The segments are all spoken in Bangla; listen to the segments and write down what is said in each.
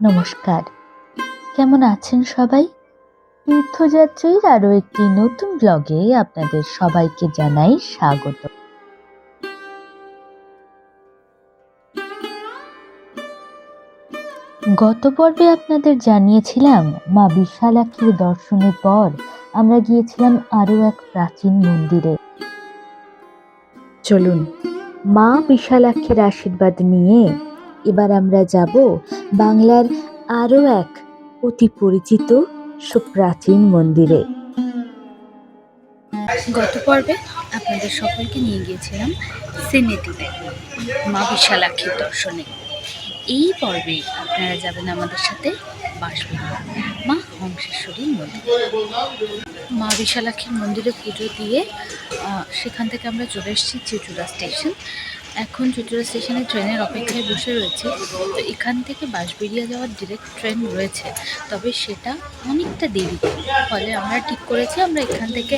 নমস্কার। কেমন আছেন সবাই? তীর্থযাত্রীর আরও একটি নতুন ব্লগে আপনাদের সবাইকে জানাই স্বাগত। গত পর্বে আপনাদের জানিয়েছিলাম, মা বিশালাক্ষীর দর্শনের পর আমরা গিয়েছিলাম আরও এক প্রাচীন মন্দিরে। চলুন, মা বিশালাক্ষীর আশীর্বাদ নিয়ে এবার আমরা যাব বাংলার আরও এক অতি পরিচিত সুপ্রাচীন মন্দিরে। গত পর্বে আপনাদের সকলকে নিয়ে গিয়েছিলাম সিনেটিতে, মা বিশালাক্ষীর দর্শনে। এই পর্বে আপনারা যাবেন আমাদের সাথে বাসবেন মা হংসেশ্বরীর মন্দির। মা বিশালাক্ষীর মন্দিরে পুজো দিয়ে সেখান থেকে আমরা চলে এসেছি চুচুড়া স্টেশন। এখন চুচুড়া স্টেশনে ট্রেনের অপেক্ষায় বসে রয়েছে। তো এখান থেকে বাঁশবেড়িয়া যাওয়ার ডিরেক্ট ট্রেন রয়েছে, তবে সেটা অনেকটা দেরি। ফলে আমরা ঠিক করেছি, আমরা এখান থেকে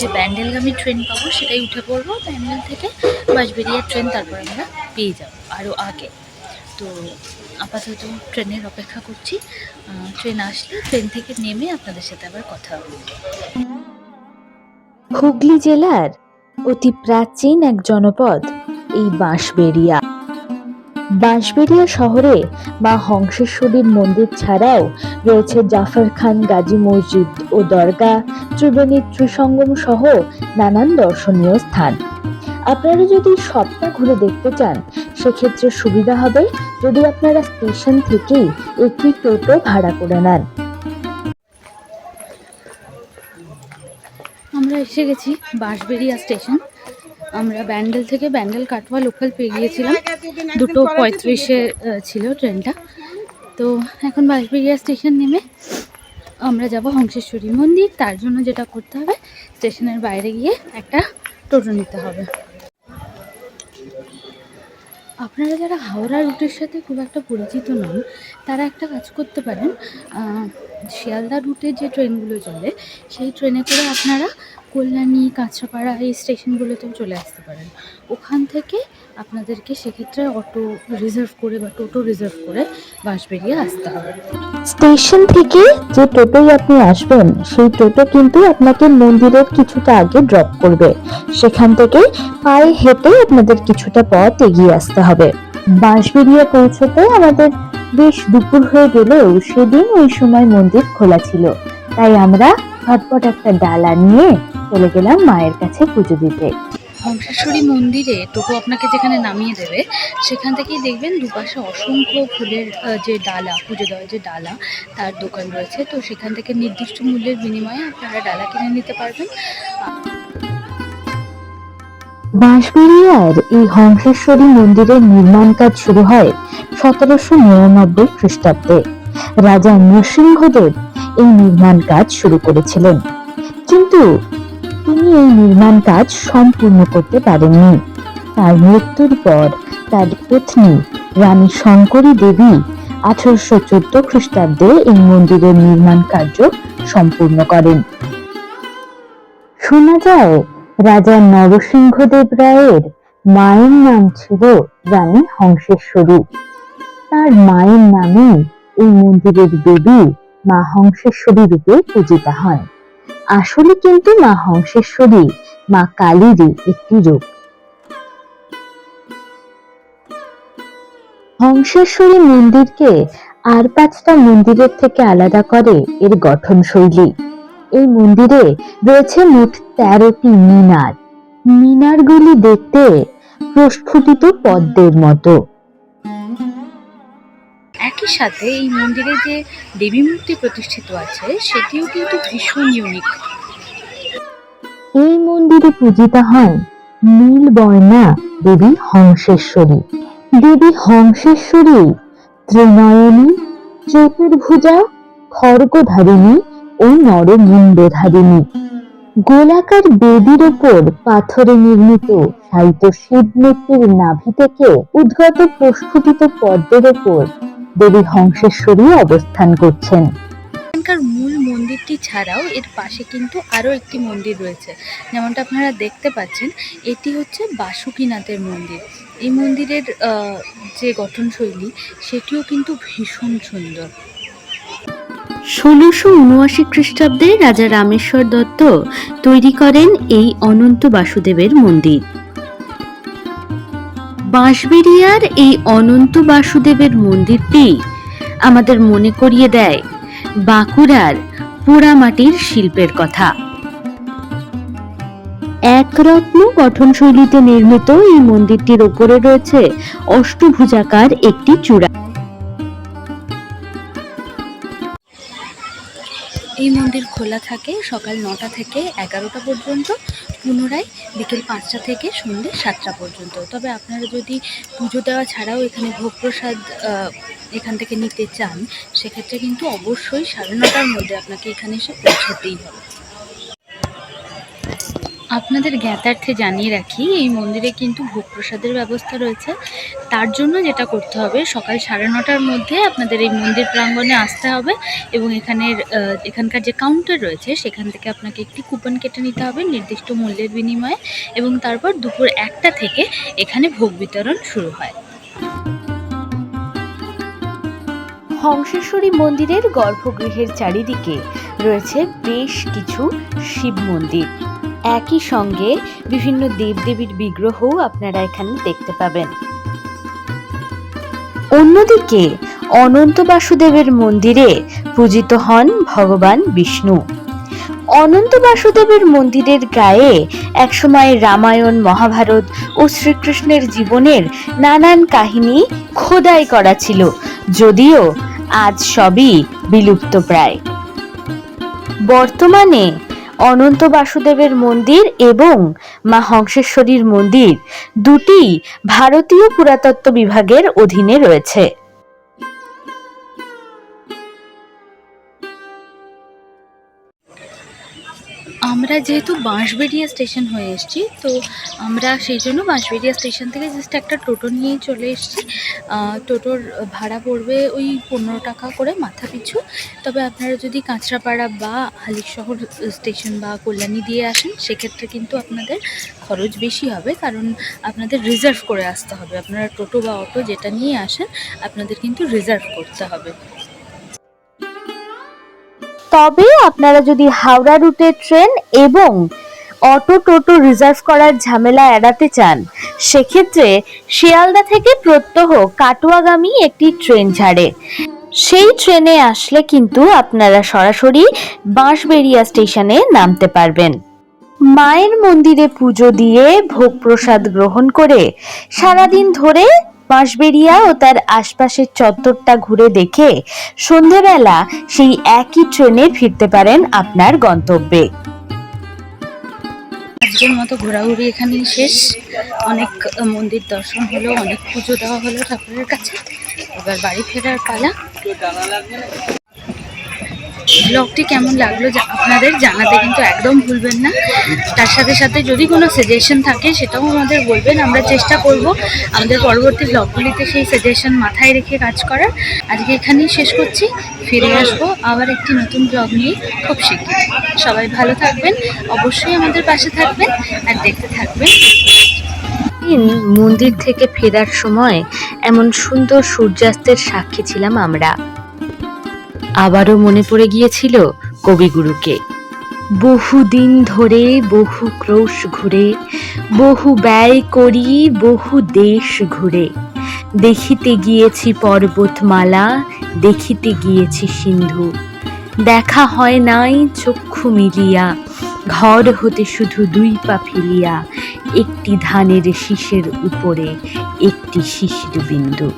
যে ব্যান্ডেলগামী ট্রেন পাবো সেটাই উঠে পড়ব। ব্যান্ডেল থেকে বাঁশবেড়িয়ার ট্রেন তারপর আমরা পেয়ে যাব আরও আগে। তো আপাতত ট্রেনের অপেক্ষা করছি। ট্রেন আসলে ট্রেন থেকে নেমে আপনাদের সাথে আবার কথা হবে। হুগলি জেলার অতি প্রাচীন এক জনপদ, এই বাঁশবেড়িয়া। বাঁশবেড়িয়া শহরে মা হংসেশ্বরীর মন্দির ছাড়াও রয়েছে জাফর খান গাজী মসজিদ ও দরগা ত্রিবেণী ত্রিসঙ্গম সহ নানান দর্শনীয় স্থান। আপনারা যদি সবটা ঘুরে দেখতে চান সেক্ষেত্রে সুবিধা হবে যদি আপনারা স্টেশন থেকেই একটি টোটো ভাড়া করে নেন। আমরা এসে গেছি বাঁশবেড়িয়া স্টেশন। আমরা ব্যান্ডেল থেকে ব্যান্ডেল কাটোয়া লোকাল পেয়ে গিয়েছিলাম। দুটো পঁয়ত্রিশে ছিল ট্রেনটা। তো এখন বাঁশবেড়িয়া স্টেশন নেমে আমরা যাব হংসেশ্বরী মন্দির। তার জন্য যেটা করতে হবে, স্টেশনের বাইরে গিয়ে একটা টোটো নিতে হবে। আপনারা যারা হাওড়া রুটের সাথে খুব একটা পরিচিত নন, তারা একটা কাজ করতে পারেন। শিয়ালদা রুটে যে ট্রেনগুলো চলে, সেই ট্রেনে করে আপনারা কল্যাণী, কাঁচরাপাড়া এই স্টেশনগুলোতেও চলে আসতে পারেন। ওখান থেকে আপনাদেরকে সেক্ষেত্রে অটো রিজার্ভ করে বা টোটো রিজার্ভ করে বাঁশবেরিয়ে আসতে হবে। স্টেশন থেকে যে টোটোই আপনি আসবেন, সেই টোটো কিন্তু আপনাকে মন্দিরের কিছুটা আগে ড্রপ করবে। সেখান থেকে পায়ে হেঁটে আপনাদের কিছুটা পথ এগিয়ে আসতে হবে। বাঁশবেরিয়া পৌঁছতে আমাদের বেশ দুপুর হয়ে গেলেও সেদিন ওই সময় মন্দির খোলা ছিল। তাই আমরা ঝটপট একটা ডালা নিয়ে চলে গেলাম মায়ের কাছে পুজো দিতে। হংসেশ্বরী মন্দিরে টোটো আপনাকে যেখানে নামিয়ে দেবে, সেখান থেকেই দেখবেন দুপাশে অসংখ্য ফুলের যে ডালা, পুজো দেওয়ার যে ডালা, তার দোকান রয়েছে। তো সেখান থেকে নির্দিষ্ট মূল্যের বিনিময়ে আপনারা ডালা কিনে নিতে পারবেন। বাঁশবেড়িয়ার এই হংসেশ্বরী মন্দিরের নির্মাণ কাজ শুরু হয় সতেরোশো নিরানব্বই খ্রিস্টাব্দে। রাজা নৃসিংহদেব এই নির্মাণ কাজ শুরু করেছিলেন। কিন্তু এই নির্মাণ কাজ সম্পূর্ণ করতে পারেননি। তার মৃত্যুর পর তার পত্নী রানী শঙ্করী দেবী আঠারোশো চোদ্দ খ্রিস্টাব্দে এই মন্দিরের নির্মাণ কার্য সম্পূর্ণ করেন। শোনা যায়, রাজা নরসিংহদেব রায়ের মায়ের নাম ছিল রানী হংসেশ্বরী। তার মায়ের নামে এই মন্দিরের দেবী মা হংসেশ্বরী রূপে পূজিতা হন। আসলে কিন্তু মা হংসেশ্বরী, মা কালীরই একটি রূপ। হংসেশ্বরী মন্দিরকে আর পাঁচটা মন্দিরের থেকে আলাদা করে এর গঠনশৈলী। এই মন্দিরে রয়েছে মোট তেরোটি মিনার। মিনারগুলি দেখতে প্রস্ফুটিত পদ্মের মতো। একই সাথে এই মন্দিরে যে দেবী মূর্তি প্রতিষ্ঠিত আছে, সেটিও কিন্তু ভীষণ ইউনিক এই মন্দিরে পূজিতা হন নীল বর্ণা দেবী হংসেশ্বরী। দেবী হংসেশ্বরী ত্রিনয়নী, চতুর্ভুজা, খড়গধারিণী ও নরমুণ্ডধারিণী গোলাকার বেদির ওপর পাথরে নির্মিত সাহিত্য শিব মূর্তির নাভি থেকে উদ্গত প্রস্ফুটিত পদ্মের ওপর দেবী হংসেশ্বরী অবস্থান করছেন। এখানকার মূল মন্দিরটি ছাড়াও এর পাশে কিন্তু আরও একটি মন্দির রয়েছে। যেমনটা আপনারা দেখতে পাচ্ছেন এটি হচ্ছে বাসুকীনাথের মন্দির। এই মন্দিরের আহ, যে গঠনশৈলী সেটিও কিন্তু ভীষণ সুন্দর। ষোলোশো উনআশি খ্রিস্টাব্দে রাজা রামেশ্বর দত্ত তৈরি করেন এই অনন্ত বাসুদেবের মন্দির। বাঁশবেরিয়ার এই অনন্ত বাসুদেবের মন্দিরটি আমাদের মনে করিয়ে দেয় বাঁকুড়ার পোড়ামাটির শিল্পের কথা। একরত্ন গঠনশৈলীতে নির্মিত এই মন্দিরটির ওপরে রয়েছে অষ্টভুজাকার একটি চূড়া। এই মন্দির খোলা থাকে সকাল নটা থেকে এগারোটা পর্যন্ত। পুনরায় বিকেল পাঁচটা থেকে সন্ধ্যে সাতটা পর্যন্ত। তবে আপনারা যদি পুজো দেওয়া ছাড়াও এখানে ভোগ প্রসাদ এখান থেকে নিতে চান, সেক্ষেত্রে কিন্তু অবশ্যই সাড়ে নটার মধ্যে আপনাকে এখানে এসে পৌঁছাতেই হবে। আপনাদের জ্ঞাতার্থে জানিয়ে রাখি, এই মন্দিরে কিন্তু ভোগ প্রসাদের ব্যবস্থা রয়েছে। তার জন্য যেটা করতে হবে, সকাল সাড়ে নটার মধ্যে আপনাদের এই মন্দির প্রাঙ্গণে আসতে হবে এবং এখানের এখানকার যে কাউন্টার রয়েছে, সেখান থেকে আপনাকে একটি কুপন কেটে নিতে হবে নির্দিষ্ট মূল্যের বিনিময়ে এবং তারপর দুপুর একটা থেকে এখানে ভোগ বিতরণ শুরু হয়। হংসেশ্বরী মন্দিরের গর্ভগৃহের চারিদিকে রয়েছে বেশ কিছু শিব মন্দির। একই সঙ্গে বিভিন্ন দেবদেবীর বিগ্রহও আপনারা এখানে দেখতে পাবেন। অন্যদিকে অনন্ত বাসুদেবের মন্দিরে পূজিত হন ভগবান বিষ্ণু। অনন্ত বাসুদেবের মন্দিরের গায়ে একসময় রামায়ণ, মহাভারত ও শ্রীকৃষ্ণের জীবনের নানান কাহিনী খোদাই করা ছিল, যদিও আজ সবই বিলুপ্ত প্রায় বর্তমানে অনন্ত বাসুদেবের মন্দির এবং মা হংসেশ্বরীর মন্দির দুটি ভারতীয় পুরাতত্ত্ব বিভাগের অধীনে রয়েছে। আমরা যেহেতু বাঁশবেড়িয়া স্টেশন হয়ে এসেছি, তো আমরা সেই জন্য বাঁশবেড়িয়া স্টেশন থেকে জাস্ট একটা টোটো নিয়েই চলে এসেছি। টোটোর ভাড়া পড়বে ওই পনেরো টাকা করে মাথা পিছু। তবে আপনারা যদি কাঁচরাপাড়া বা হালিশহর স্টেশন বা কল্যাণী দিয়ে আসেন, সেক্ষেত্রে কিন্তু আপনাদের খরচ বেশি হবে, কারণ আপনাদের রিজার্ভ করে আসতে হবে। আপনারা টোটো বা অটো যেটা নিয়ে আসেন, আপনাদের কিন্তু রিজার্ভ করতে হবে। তবে আপনারা যদি হাওড়া রুটে ট্রেন এবং অটো টোটো রিজার্ভ করার ঝামেলা এড়াতে চান, সেক্ষেত্রে শিয়ালদা থেকে প্রত্যহ কাটোয়াগামী একটি ট্রেন ছাড়ে। সেই ট্রেনে আসলে কিন্তু আপনারা সরাসরি বাঁশবেড়িয়া স্টেশনে নামতে পারবেন। মায়ের মন্দিরে পুজো দিয়ে ভোগ প্রসাদ গ্রহণ করে সারাদিন ধরে বাঁশবেড়িয়া ও তার আশপাশের চত্বরটা ঘুরে দেখে সন্ধেবেলা সেই একই ট্রেনে ফিরতে পারেন আপনার গন্তব্যে। আজকের মতো ঘোরাঘুরি এখানেই শেষ। অনেক মন্দির দর্শন হলো, অনেক পুজো দেওয়া হলো ঠাকুরের কাছে। এবার বাড়ি ফেরার পালা। ব্লগটি কেমন লাগল আপনাদের জানাতে কিন্তু একদম ভুলবেন না। তার সাথে সাথে যদি কোনো সাজেশন থাকে সেটাও আমাদের বলবেন। আমরা চেষ্টা করব আমাদের পরবর্তী ব্লগগুলিতে সেই সাজেশন মাথায় রেখে কাজ করার। আজকে এখানেই শেষ করছি। ফিরে আসব আবার একটি নতুন ব্লগ নিয়ে খুব শীঘ্রই। সবাই ভালো থাকবেন, অবশ্যই আমাদের পাশে থাকবেন আর দেখতে থাকবেন। মন্দির থেকে ফেরার সময় এমন সুন্দর সূর্যাস্তের সাক্ষী ছিলাম আমরা। আবারও মনে পড়ে গিয়েছিল কবিগুরুকে। বহুদিন ধরে বহু ক্রোশ ঘুরে, বহু ব্যয় করি, বহু দেশ ঘুরে। দেখিতে গিয়েছি পর্বতমালা, দেখিতে গিয়েছি সিন্ধু। দেখা হয় নাই চক্ষু মিলিয়া, ঘর হতে শুধু দুই পা ফেলিয়া, একটি ধানের শীষের উপরে, একটি শিশির বিন্দু।